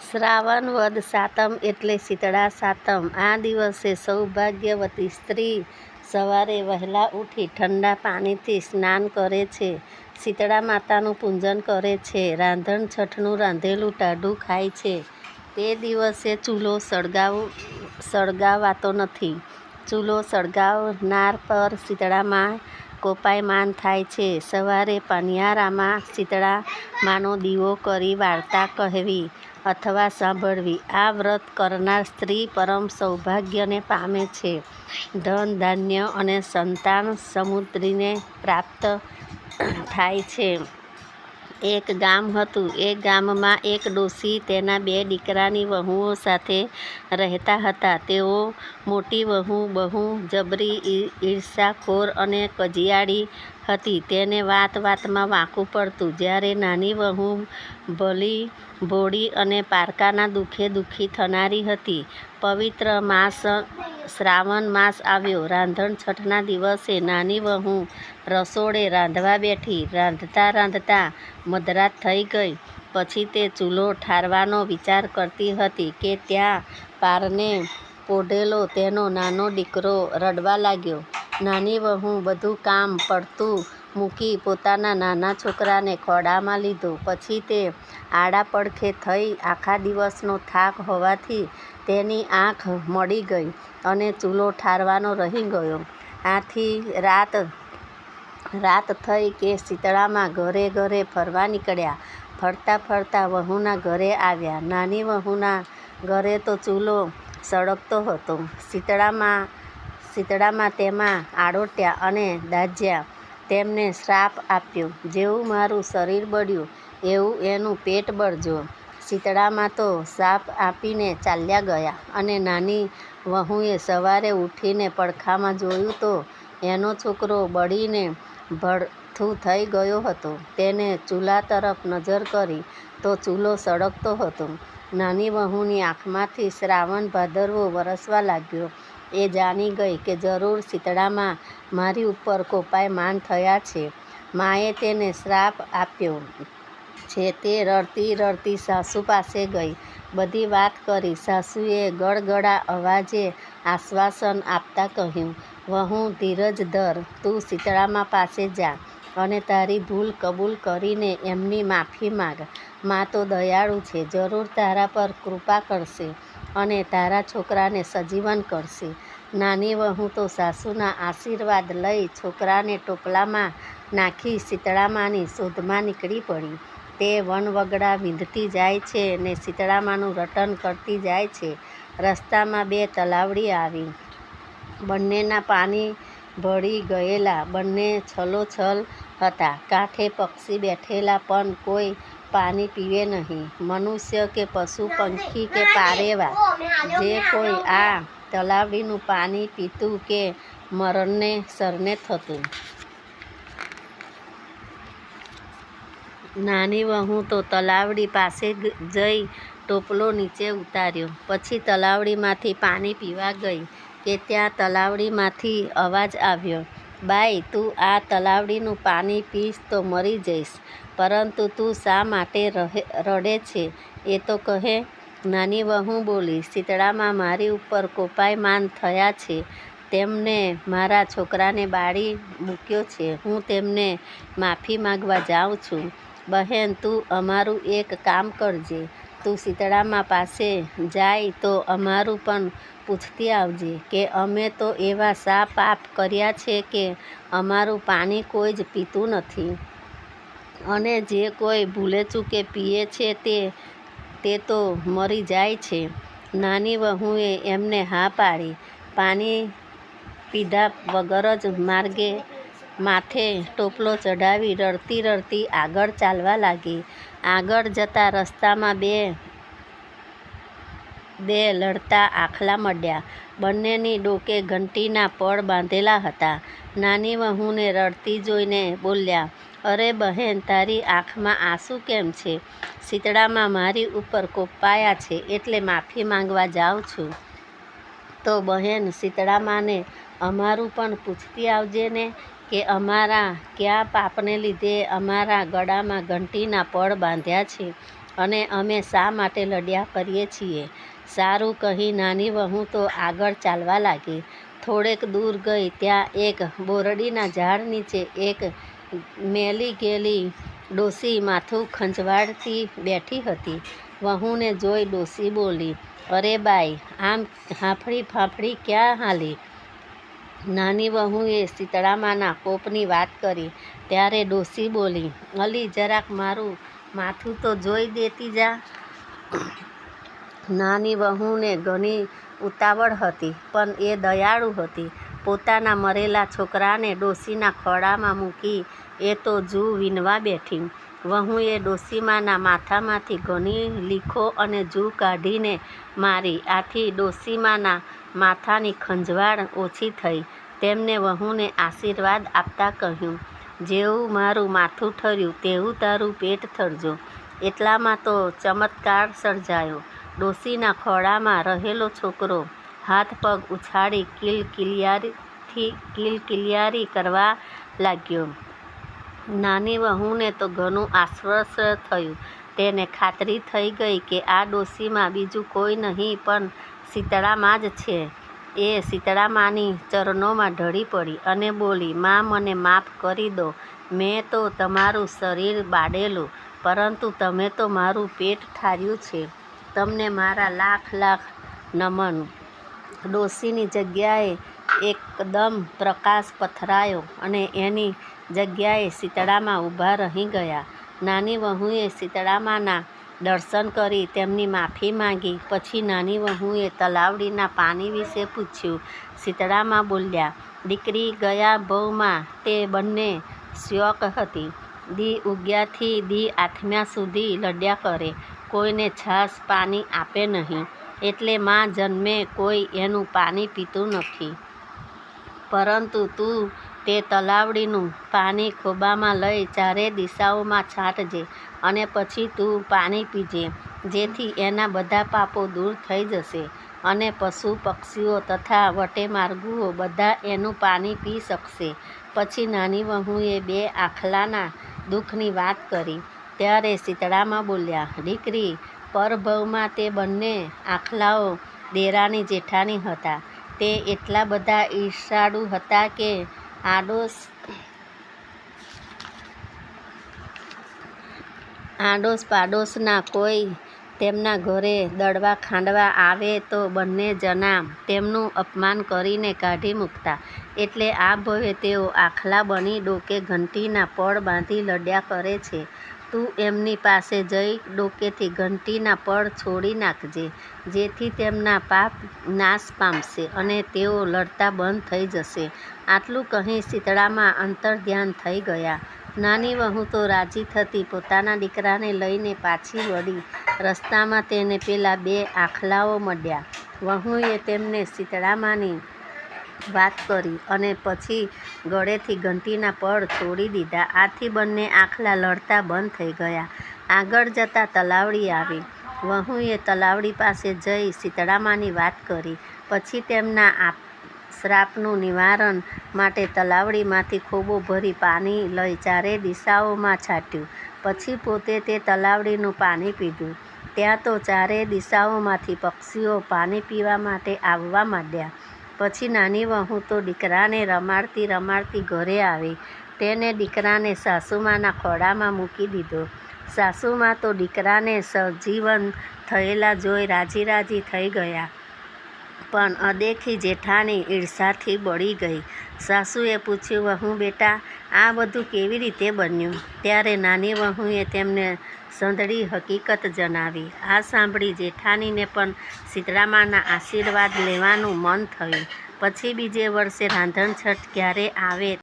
શ્રાવણ વદ સાતમ એટલે શીતળા સાતમ. આ દિવસે સૌભાગ્યવતી સ્ત્રી સવારે વહેલા ઉઠી ઠંડા પાણીથી સ્નાન કરે છે. શીતળા માતાનું પૂજન કરે છે. રાંધણ છઠનું રાંધેલું ટાઢું ખાય છે. તે દિવસે ચૂલો સળગાવ, સળગાવાતો નથી. ચૂલો સળગાવનાર પર શીતળામાં કોપાયમાન થાય છે. સવારે પનિયારામાં શીતળા માનો દીવો કરી વાર્તા કહેવી. અથવા સાંભળવી. આ વ્રત કરનાર સ્ત્રી પરમ સૌભાગ્યને પામે છે. ધન, ધાન્ય અને સંતાન સમુદ્રીને પ્રાપ્ત થાય છે. એક ગામ હતું. એ ગામમાં એક ડોસી તેના બે દીકરાની વહુઓ સાથે રહેતા હતા. તેઓ મોટી વહુ, બહુ જબરી ઈર્ષાખોર અને કજિયાળી હતી. તેને વાત વાતમાં વાંકું પડતું. જ્યારે નાની વહુ ભલી ભોળી અને પારકાના દુઃખે દુઃખી થનારી હતી, પવિત્ર માસ, શ્રાવણ માસ આવ્યો. રાંધણ છઠના દિવસે નાની વહુ રસોડે રાંધવા બેઠી. રાંધતા રાંધતા મધરાત થઈ ગઈ. પછી તે ચૂલો ઠારવાનો વિચાર કરતી હતી કે ત્યાં પારને પોઢેલો તેનો નાનો દીકરો રડવા લાગ્યો. નાની વહુ, બધું કામ પડતું મૂકી પોતાના નાના છોકરાને ખોડામાં લીધો. પછી તે આડા પડખે થઈ આખા દિવસનો થાક હોવાથી તેની આંખ મળી ગઈ અને ચૂલો ઠારવાનો રહી ગયો. આથી રાત રાત થઈ કે શીતળામાં ઘરે ઘરે ફરવા નીકળ્યા. ફરતા ફરતા વહુના ઘરે આવ્યા. નાની વહુના ઘરે તો ચૂલો સળગતો હતો. શીતળામાં શીતળામાં તેમાં આડોટ્યા અને દાજ્યા. તેમને શ્રાપ આપ્યો. જેવું મારું શરીર બળ્યું, એવું એનું પેટ બળજો. શીતળામાં તો શ્રાપ આપીને ચાલ્યા ગયા અને નાની વહુએ સવારે ઉઠીને પડખામાં જોયું તો એનો છોકરો બળીને ભડથું થઈ ગયો હતો. તેને ચૂલા તરફ નજર કરી તો ચૂલો સળગતો હતો. નાની વહુની આંખમાંથી શ્રાવણ ભાદરવો વરસવા લાગ્યો. એ જાણી ગઈ કે જરૂર શીતળામાં મારી ઉપર કોપાયમાન થયા છે. માએ તેને શ્રાપ આપ્યો છે તે રડતી રડતી સાસુ પાસે ગઈ. બધી વાત કરી સાસુએ ગળગળા અવાજે આશ્વાસન આપતા કહ્યું, વહુ, ધીરજ ધર, તું શીતળામાં પાસે જા. અને તારી ભૂલ કબૂલ કરીને એમની માફી માગ. મા તો દયાળુ છે. જરૂર તારા પર કૃપા કરશે અને તારા છોકરાને સજીવન કરશે. નાની વહુ તો સાસુના આશીર્વાદ લઈ છોકરાને ટોપલામાં નાખી શીતળામાની શોધમાં નીકળી પડી. તે વનવગડા વીંધતી જાય છે ને શીતળામાનું રટન કરતી જાય છે. રસ્તામાં બે તલાવડી આવી. બંનેના પાણી ભળી ગયેલા બંને છલોછલ હતા. કાંઠે પક્ષી બેઠેલા પણ કોઈ પાણી પીવે નહીં. મનુષ્ય કે પશુ, પંખી કે પારેવા. જે કોઈ આ તલાવડીનું પાણી પીતું કે મરણને સરને થતું. નાની વહુ તો તલાવડી પાસે જઈ ટોપલો નીચે ઉતાર્યો. પછી તલાવડીમાંથી પાણી પીવા ગઈ. કે ત્યાં તલાવડીમાંથી અવાજ આવ્યો, બાઈ, તું આ તલાવડીનું પાણી પીશ તો મરી જઈશ, પરંતુ તું શા માટે રડે છે? એ તો કહે, નાની વહુ બોલી, શીતળામાં મારી ઉપર કોપાયમાન થયા છે. તેમને મારા છોકરાને બાળી મૂક્યો છે. હું તેમને માફી માગવા જાઉં છું. બહેન, તું અમારું એક કામ કરજે. તું શીતળામાં પાસે જાય તો અમારું પણ પૂછતી આવજે કે અમે તો એવા શા પાપ કર્યા છે કે અમારું પાણી કોઈ જ પીતું નથી. અને જે કોઈ ભૂલે ચૂકે પીએ છે તે તે તો મરી જાય છે. નાની વહુએ એમને હા પાડી. પાણી પીધા વગર જ માર્ગે માથે ટોપલો ચઢાવી રડતી રડતી આગળ ચાલવા લાગી. આગળ જતા રસ્તામાં બે બે લડતા આખલા મળ્યા. બંનેની ડોકે ઘંટીના પળ બાંધેલા હતા. નાની વહુને રડતી જોઈને બોલ્યા, અરે બહેન, તારી આંખમાં આંસુ કેમ છે? શીતળામાં મારી ઉપર કોપાયા છે એટલે માફી માંગવા જાઉં છું. તો બહેન, શીતળામાને અમારું પણ પૂછતી આવજે ને કે અમારા કયા પાપને લીધે અમારા ગળામાં ઘંટીના પળ બાંધ્યા છે અને અમે શા માટે લડ્યા કરીએ છીએ? સારું કહી નાની વહુ તો આગળ ચાલવા લાગી. થોડેક દૂર ગઈ ત્યાં એક બોરડીના ઝાડ નીચે એક મેલી ગયેલી ડોસી માથું ખંજવાળતી બેઠી હતી. વહુને જોઈ ડોસી બોલી, અરે બાઈ, આમ હાંફળી ફાંફળી ક્યાં હાલી? નાની વહુએ શીતળામાના કોપની વાત કરી. ત્યારે ડોસી બોલી, અલી, જરાક મારું માથું તો જોઈ દેતી જા. નાની વહુને ઘણી ઉતાવળ હતી, પણ એ દયાળુ હતી. પોતાના મરેલા છોકરાને ડોસીના ખોળામાં મૂકી એ તો જૂ વીનવા બેઠી. વહુએ ડોસીમાના માથામાંથી ઘણી લીખો અને જૂ કાઢીને મારી. આથી ડોસીમાના માથાની ખંજવાળ ઓછી થઈ. તેમને વહુને આશીર્વાદ આપતા કહ્યું, જેવું મારું માથું ઠર્યું, તેવું તારું પેટ ઠરજો. એટલામાં તો ચમત્કાર સર્જાયો. ડોસીના ખોળામાં રહેલો છોકરો હાથ પગ ઉછાળી કિલકિલિયારીથી કિલકિલિયારી કરવા લાગ્યો. નાની વહુને તો ઘણું આશ્વસ થયું. તેને ખાતરી થઈ ગઈ કે આ ડોશીમાં બીજું કોઈ નહીં, પણ શીતળામાં જ છે. એ શીતળામાની ચરણોમાં ઢળી પડી અને બોલી, મા, મને માફ કરી દો. મેં તો તમારું શરીર બાળેલું, પરંતુ તમે તો મારું પેટ ઠાર્યું છે. તમને મારા લાખ લાખ નમન. ડોશીની જગ્યાએ એકદમ પ્રકાશ પથરાયો અને એની જગ્યાએ શીતળામાં ઊભા રહી ગયા. નાની વહુએ શીતળામાના દર્શન કરી તેમની માફી માંગી. પછી નાની વહુએ તલાવડીના પાણી વિશે પૂછ્યું. શીતળામાં બોલ્યા, દીકરી ગયા ભવમાં તે બંને શ્યોક હતી. દી ઉગ્યાથી દી આઠમ્યા સુધી લડ્યા કરે. કોઈને છાશ પાણી આપે નહીં. એટલે માં જન્મે કોઈ એનું પાણી પીતું નથી. પરંતુ તું તે તલાવડીનું પાણી ખોબામાં લઈ ચારે દિશાઓમાં છાંટજે અને પછી તું પાણી પીજે, જેથી એના બધા પાપો દૂર થઈ જશે. અને પશુ, પક્ષીઓ તથા વટેમાર્ગુઓ બધા એનું પાણી પી શકશે. પછી નાની વહુએ બે આખલાના દુઃખની વાત કરી. ત્યારે શીતળામાં બોલ્યા, દીકરી, પરભવમાં તે બંને આખલાઓ દેરાની જેઠાણી હતા. તે એટલા બધા ઈર્ષાળુ હતા કે આડોશ. આડોશ પાડોશના કોઈ તેમના ઘરે દળવા ખાંડવા આવે તો બંને જણા તેમનું અપમાન કરીને કાઢી મૂકતા. એટલે આ ભવે તેઓ આખલા બની ડોકે ઘંટીના પળ બાંધી લડ્યા કરે છે. તું એમની પાસે જઈ ડોકેથી ઘંટીના પળ છોડી નાખજે, જેથી તેમના પાપ નાશ પામશે અને તેઓ લડતા બંધ થઈ જશે. આટલું કહી શીતળામાં અંતર્ધ્યાન થઈ ગયા. નાની વહુ તો રાજી થતી પોતાના દીકરાને લઈને પાછી વળી. રસ્તામાં તેને પેલા બે આખલાઓ મળ્યા. વહુએ તેમને શીતળામાની વાત કરી અને પછી ગળેથી ઘંટીના પળ છોડી દીધા. આથી બંને આખલા લડતા બંધ થઈ ગયા. આગળ જતાં તલાવડી આવી. વહુએ તલાવડી પાસે જઈ શીતળામાની વાત કરી. પછી તેમના આપ શ્રાપનું નિવારણ માટે તલાવડીમાંથી ખોબો ભરી પાણી લઈ ચારે દિશાઓમાં છાંટ્યું. પછી પોતે તે તલાવડીનું પાણી પીધું. ત્યાં તો ચારે દિશાઓમાંથી પક્ષીઓ પાણી પીવા માટે આવવા માંડ્યા. પછી નાની વહુ તો દીકરાને રમાડતી રમાડતી ઘરે આવી. તેને દીકરાને સાસુમાના ખોડામાં મૂકી દીધો. સાસુમા તો દીકરાને સજીવન થયેલા જોઈ રાજી રાજી થઈ ગયા. પણ અદેખી જેઠાણી ઈર્ષાથી બળી ગઈ. સાસુએ પૂછ્યું, વહુ બેટા, આ બધું કેવી રીતે બન્યું? ત્યારે નાની વહુએ તેમને સંધળી હકીકત જણાવી. આ સાંભળી જેઠાણીને પણ સીતરામાના આશીર્વાદ લેવાનું મન થયું. પછી બીજે વર્ષે રાંધણછઠ ક્યારે આવે